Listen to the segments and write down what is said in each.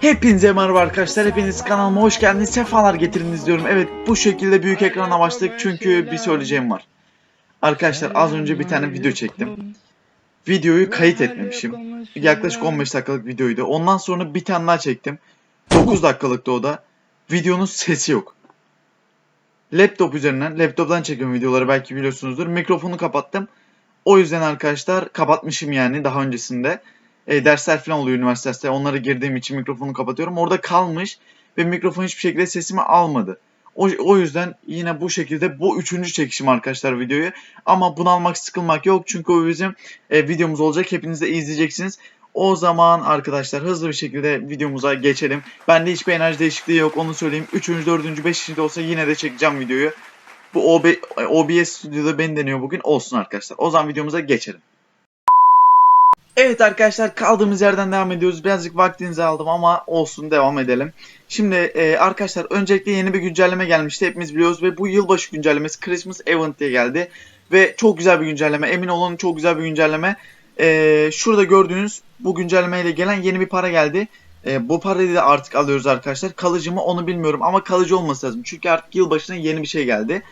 Hepinize merhaba arkadaşlar. Hepiniz kanalıma hoş geldiniz. Sefalar getiriniz diyorum. Evet bu şekilde büyük ekrana başladık çünkü bir söyleyeceğim var. Arkadaşlar az önce bir tane video çektim. Videoyu kayıt etmemişim. Yaklaşık 15 dakikalık videoydu. Ondan sonra bir tane daha çektim. 9 dakikalıkta o da. Videonun sesi yok. Laptop üzerinden, laptoptan çekiyorum videoları belki biliyorsunuzdur. Mikrofonu kapattım. O yüzden arkadaşlar kapatmışım yani daha öncesinde. E, dersler falan oluyor üniversitede. Onlara girdiğim için mikrofonu kapatıyorum. Orada kalmış ve mikrofon hiçbir şekilde sesimi almadı. O, o yüzden yine bu şekilde bu üçüncü çekişim arkadaşlar videoyu. Ama bunalmak sıkılmak yok. Çünkü o bizim e, videomuz olacak. Hepiniz de izleyeceksiniz. O zaman arkadaşlar hızlı bir şekilde videomuza geçelim. Bende hiçbir enerji değişikliği yok onu söyleyeyim. 3. 4. 5. de olsa yine de çekeceğim videoyu. Bu OB, OBS stüdyoda beni deniyor bugün olsun arkadaşlar. O zaman videomuza geçelim. Evet arkadaşlar kaldığımız yerden devam ediyoruz. Birazcık vaktinizi aldım ama olsun devam edelim. Şimdi e, arkadaşlar öncelikle yeni bir güncelleme gelmişti. Hepimiz biliyoruz ve bu yılbaşı güncellemesi Christmas Event diye geldi. Ve çok güzel bir güncelleme. Emin olun çok güzel bir güncelleme. E, şurada gördüğünüz bu güncellemeyle gelen yeni bir para geldi. E, bu parayı da artık alıyoruz arkadaşlar. Kalıcı mı onu bilmiyorum ama kalıcı olması lazım. Çünkü artık yılbaşına yeni bir şey geldi.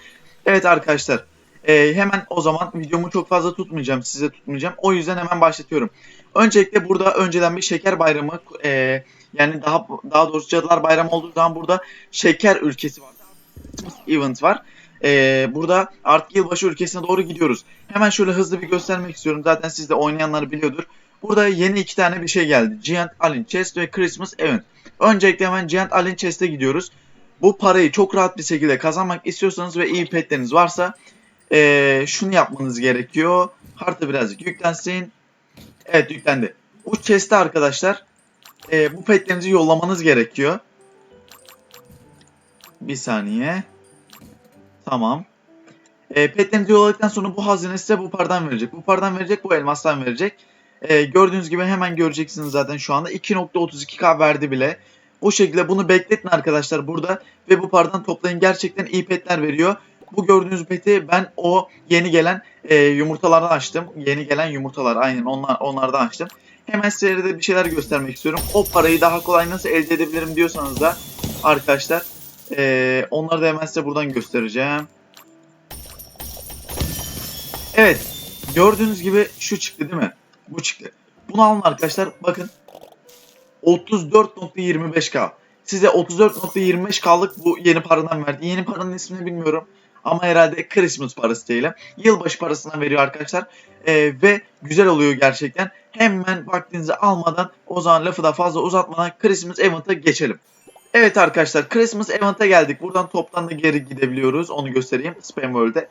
Evet arkadaşlar. E, hemen o zaman videomu çok fazla tutmayacağım. Size tutmayacağım. O yüzden hemen başlatıyorum. Öncelikle burada önceden bir şeker bayramı e, yani daha daha doğrusu Cadılar Bayramı olduğu zaman burada şeker ülkesi var. Event var. E, burada artık yılbaşı ülkesine doğru gidiyoruz. Hemen şöyle hızlı bir göstermek istiyorum. Zaten siz de oynayanlar biliyordur. Burada yeni iki tane bir şey geldi. Giant Alien Chest ve Christmas Event. Öncelikle hemen Giant Alien Chest'e gidiyoruz. Bu parayı çok rahat bir şekilde kazanmak istiyorsanız ve iyi petleriniz varsa e, şunu yapmanız gerekiyor. Harita birazcık yüklensin. Evet yüklendi. Bu chest'e arkadaşlar e, bu petlerinizi yollamanız gerekiyor. Bir saniye. Tamam. E, petlerinizi yolladıktan sonra bu hazine size bu paradan verecek. Bu paradan verecek, bu elmastan verecek. E, gördüğünüz gibi hemen göreceksiniz zaten şu anda. 2.32k verdi bile. Bu şekilde bunu bekletin arkadaşlar burada. Ve bu paradan toplayın. Gerçekten iyi petler veriyor. Bu gördüğünüz peti ben o yeni gelen e, yumurtalardan açtım. Yeni gelen yumurtalar aynen onlar onlardan açtım. Hemen size de bir şeyler göstermek istiyorum. O parayı daha kolay nasıl elde edebilirim diyorsanız da arkadaşlar e, onları da hemen size buradan göstereceğim. Evet gördüğünüz gibi şu çıktı değil mi? Bu çıktı. Bunu alın arkadaşlar bakın 34.25k. Size 34.25k'lık bu yeni paradan verdi. Yeni paranın ismini bilmiyorum. Ama herhalde Christmas parası diyelim. Yılbaşı parasından veriyor arkadaşlar. Ee, ve güzel oluyor gerçekten. Hemen vaktinizi almadan o zaman lafı da fazla uzatmadan Christmas Event'a geçelim. Evet arkadaşlar Christmas Event'a geldik. Buradan toptan da geri gidebiliyoruz. Onu göstereyim Spam World'de.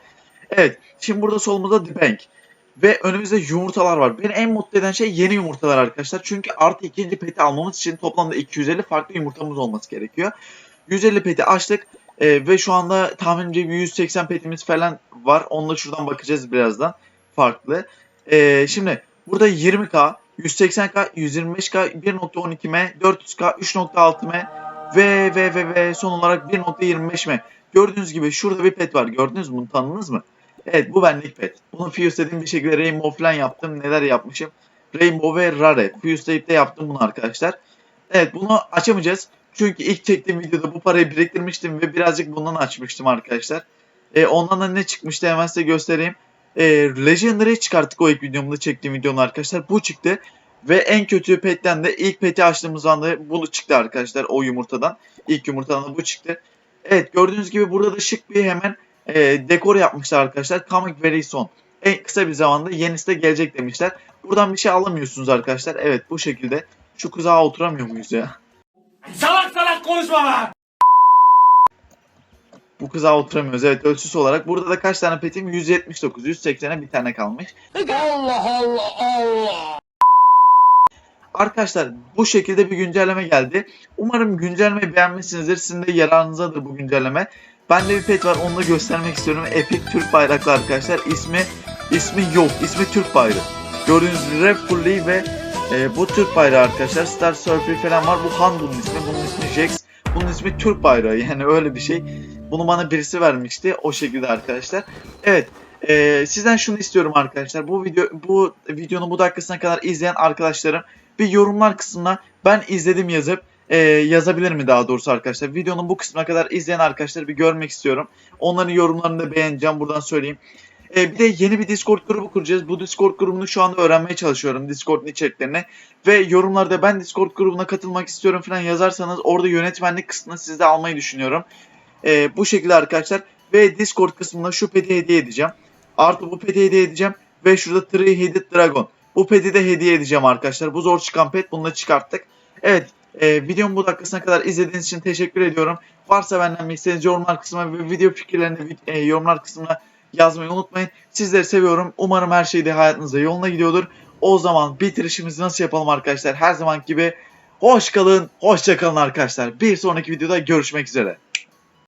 Evet şimdi burada solumuzda The Bank. Ve önümüzde yumurtalar var. Beni en mutlu eden şey yeni yumurtalar arkadaşlar. Çünkü artı ikinci peti almamız için toplamda 250 farklı yumurtamız olması gerekiyor. 150 peti açtık. Ee, ve şu anda tahminimce bir 180 petimiz falan var. Onunla şuradan bakacağız birazdan. Farklı. Ee, şimdi burada 20k, 180k, 125k, 1.12m, 400k, 3.6m ve ve ve ve son olarak 1.25m. Gördüğünüz gibi şurada bir pet var. Gördünüz mü? Tanıdınız mı? Evet bu benlik pet. Bunu fuse'lediğim bir şekilde Rainbow falan yaptım. Neler yapmışım? Rainbow ve Rare. Fuse'leyip de yaptım bunu arkadaşlar. Evet bunu açamayacağız. Çünkü ilk çektiğim videoda bu parayı biriktirmiştim ve birazcık bundan açmıştım arkadaşlar. E, ondan da ne çıkmıştı hemen size göstereyim. E, Legendary çıkarttık o ilk videomda çektiğim videonun arkadaşlar. Bu çıktı. Ve en kötü petten de ilk peti açtığımız anda bunu çıktı arkadaşlar o yumurtadan. İlk yumurtadan da bu çıktı. Evet gördüğünüz gibi burada da şık bir hemen e, dekor yapmışlar arkadaşlar. Coming very soon. En kısa bir zamanda yenisi de gelecek demişler. Buradan bir şey alamıyorsunuz arkadaşlar. Evet bu şekilde. Şu kızağa oturamıyor muyuz ya? Konuşma be! Bu kıza oturamıyoruz. Evet ölçüsü olarak. Burada da kaç tane petim? 179. 180'e bir tane kalmış. Allah Allah Allah! Arkadaşlar bu şekilde bir güncelleme geldi. Umarım güncellemeyi beğenmişsinizdir. Sizin de yararınızadır bu güncelleme. Bende bir pet var onu da göstermek istiyorum. Epic Türk bayraklı arkadaşlar. İsmi ismi yok. İsmi Türk bayrağı. Gördüğünüz Bull Lee ve e, bu Türk bayrağı arkadaşlar. Star Surfer falan var. Bu Han bunun ismi. Bunun ismi Jax. Bunun ismi Türk bayrağı. Yani öyle bir şey. Bunu bana birisi vermişti. O şekilde arkadaşlar. Evet. Ee, sizden şunu istiyorum arkadaşlar. Bu video bu videonun bu dakikasına kadar izleyen arkadaşlarım bir yorumlar kısmına ben izledim yazıp e, yazabilir mi daha doğrusu arkadaşlar. Videonun bu kısmına kadar izleyen arkadaşları bir görmek istiyorum. Onların yorumlarını da beğeneceğim buradan söyleyeyim. E, bir de yeni bir Discord grubu kuracağız. Bu Discord grubunu şu anda öğrenmeye çalışıyorum. Discord'un içeriklerini. Ve yorumlarda ben Discord grubuna katılmak istiyorum falan yazarsanız orada yönetmenlik kısmını sizde almayı düşünüyorum. E, bu şekilde arkadaşlar. Ve Discord kısmına şu peti hediye edeceğim. Artı bu peti hediye edeceğim. Ve şurada Three Headed Dragon. Bu peti de hediye edeceğim arkadaşlar. Bu zor çıkan pet. Bunu da çıkarttık. Evet. E, videomun bu dakikasına kadar izlediğiniz için teşekkür ediyorum. Varsa benden bir isteğiniz yorumlar kısmına ve video fikirlerini e, yorumlar kısmına yazmayı unutmayın. Sizleri seviyorum. Umarım her şey de hayatınızda yoluna gidiyordur. O zaman bitirişimizi nasıl yapalım arkadaşlar? Her zaman gibi hoş kalın, hoşça kalın arkadaşlar. Bir sonraki videoda görüşmek üzere.